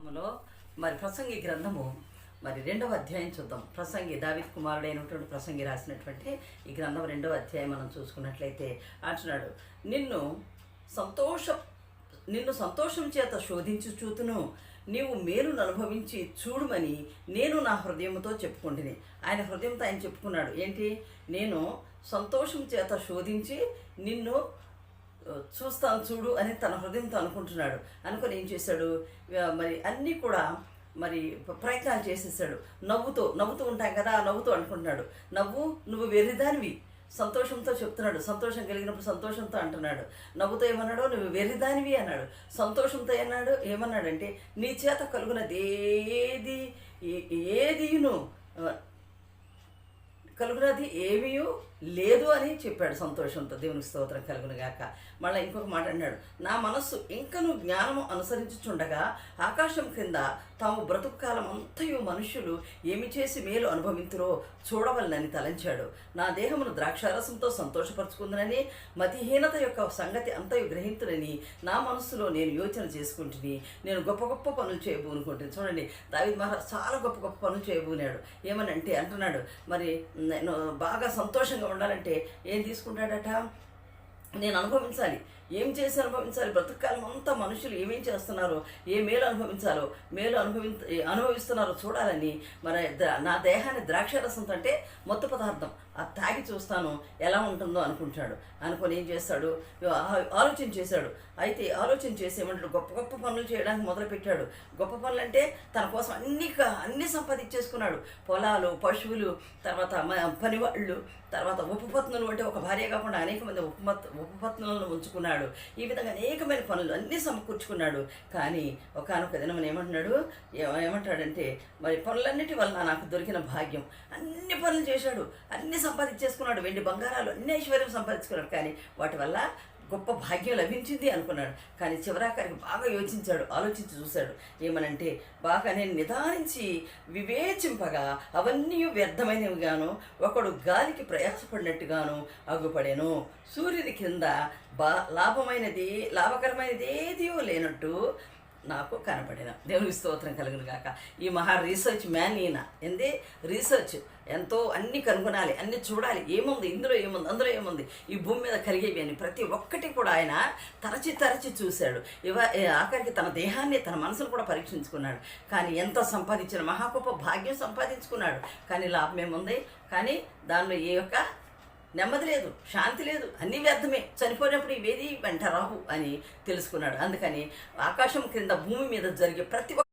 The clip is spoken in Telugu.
లో మరి ప్రసంగి గ్రంథము మరి రెండవ అధ్యాయం చూద్దాం. ప్రసంగి దావిద్ కుమారుడైనటువంటి ప్రసంగి రాసినటువంటి ఈ గ్రంథం రెండవ అధ్యాయం మనం చూసుకున్నట్లయితే అంటున్నాడు నిన్ను సంతోష నిన్ను సంతోషం చేత శోధించు చూతును నీవు మేలును అనుభవించి చూడుమని నేను నా హృదయంతో చెప్పుకుంటుని ఆయన హృదయంతో ఆయన చెప్పుకున్నాడు ఏంటి? నేను సంతోషం చేత శోధించి నిన్ను చూస్తాను చూడు అని తన హృదయంతో అనుకుంటున్నాడు. అనుకుని ఏం చేశాడు? మరి అన్నీ కూడా మరి ప్రయత్నాలు చేసేసాడు. నవ్వుతో నవ్వుతూ ఉంటాం కదా ఆ నవ్వుతూ అనుకుంటున్నాడు. నవ్వు నువ్వు వెర్రిదానివి సంతోషంతో చెప్తున్నాడు. సంతోషం కలిగినప్పుడు సంతోషంతో అంటున్నాడు. నవ్వుతో ఏమన్నాడు? నువ్వు వెర్రిదానివి అన్నాడు. సంతోషంతో ఏమన్నాడు ఏమన్నాడంటే నీ చేత కలుగునది ఏది ఏ- కలుగునది ఏమీ లేదు అని చెప్పాడు సంతోషంతో. దేవుని స్తోత్రం కలుగును గాక. మళ్ళీ ఇంకొక మాట అన్నాడు. నా మనస్సు ఇంకను జ్ఞానము అనుసరించుచుండగా ఆకాశం క్రింద తాము బ్రతుకుకాలం అంతయు మనుషులు ఏమి చేసి మేలు అనుభవింతురో చూడవలనని తలంచాడు. నా దేహమును ద్రాక్షారసంతో సంతోషపరుచుకుందనని మతిహీనత యొక్క సంగతి అంతయు గ్రహింతునని నా మనస్సులో నేను యోచన చేసుకుంటుని నేను గొప్ప గొప్ప పనులు చేయబోనుకుంటుంది చూడండి దావిద్ మహారాజ్ చాలా గొప్ప గొప్ప పనులు చేయబోనాడు. ఏమనంటే అంటున్నాడు మరి నేను బాగా సంతోషంగా ఉండాలంటే ఏం తీసుకుంటాడట? నేను అనుభవించాలి. ఏం చేసి అనుభవించాలి? బ్రతకాలం అంతా మనుషులు ఏమేం చేస్తున్నారో ఏ మేలు అనుభవించాలో మేలు అనుభవి అనుభవిస్తున్నారో చూడాలని మరి ద- నా దేహాన్ని ద్రాక్షారసంతో అంటే మొత్త పదార్థం. అది తాగి చూస్తాను ఎలా ఉంటుందో అనుకుంటాడు. అనుకొని ఏం చేస్తాడు? ఆలోచన చేశాడు. అయితే ఆలోచన చేసి ఏమంటాడు? గొప్ప గొప్ప పనులు చేయడానికి మొదలుపెట్టాడు. గొప్ప పనులు అంటే తన కోసం అన్ని అన్ని సంపాదించేసుకున్నాడు. పొలాలు పశువులు తర్వాత పనివాళ్ళు తర్వాత ఉపపత్నులు అంటే ఒక భార్య కాకుండా అనేక మంది ఉపమత్ ఉపపత్నులను ఉంచుకున్నాడు. ఈ విధంగా అనేకమైన పనులు అన్నీ సమకూర్చుకున్నాడు. కానీ ఒకనొక దినం ఏమంటున్నాడు? ఏమంటాడంటే మరి పనులన్నిటి వలన నాకు దొరికిన భాగ్యం. అన్ని పనులు చేశాడు. అన్ని సంపాదించేసుకున్నాడు. వెండి బంగారాలు అన్ని ఐశ్వర్యం సంపాదించుకున్నాడు. కానీ వాటి వల్ల గొప్ప భాగ్యం లభించింది అనుకున్నాడు. కానీ చివరాఖరికి బాగా యోచించాడు ఆలోచించి చూశాడు. ఏమనంటే బాగా నేను నిదానించి వివేచింపగా అవన్నీ వ్యర్థమైనవిగాను ఒకడు గాలికి ప్రయాసపడినట్టుగాను అగుపడేను. సూర్యుని కింద బా లాభమైనది లాభకరమైనది ఏదియో లేనట్టు నాకు కనపడిన దేవుని స్తోత్రం కలుగును కాక ఈ మహా రీసెర్చ్ మ్యాన్ ఈయన. ఏంది రీసెర్చ్ ఎంతో అన్ని కనుగొనాలి అన్ని చూడాలి. ఏముంది? ఇందులో ఏముంది? అందులో ఏముంది? ఈ భూమి మీద కలిగేవి అని ప్రతి ఒక్కటి కూడా ఆయన తరచి తరచి చూశాడు. ఇవ ఆఖరికి తన దేహాన్ని తన మనసును కూడా పరీక్షించుకున్నాడు. కానీ ఎంత సంపాదించిన మహా భాగ్యం సంపాదించుకున్నాడు. కానీ లాభం ఏముంది? కానీ దానిలో ఏ యొక్క నెమ్మది లేదు శాంతి లేదు అన్నీ వ్యర్థమే. చనిపోయినప్పుడు ఇవేది వెంట రావు అని తెలుసుకున్నాడు. అందుకని ఆకాశం క్రింద భూమి మీద జరిగే ప్రతి ఒక్క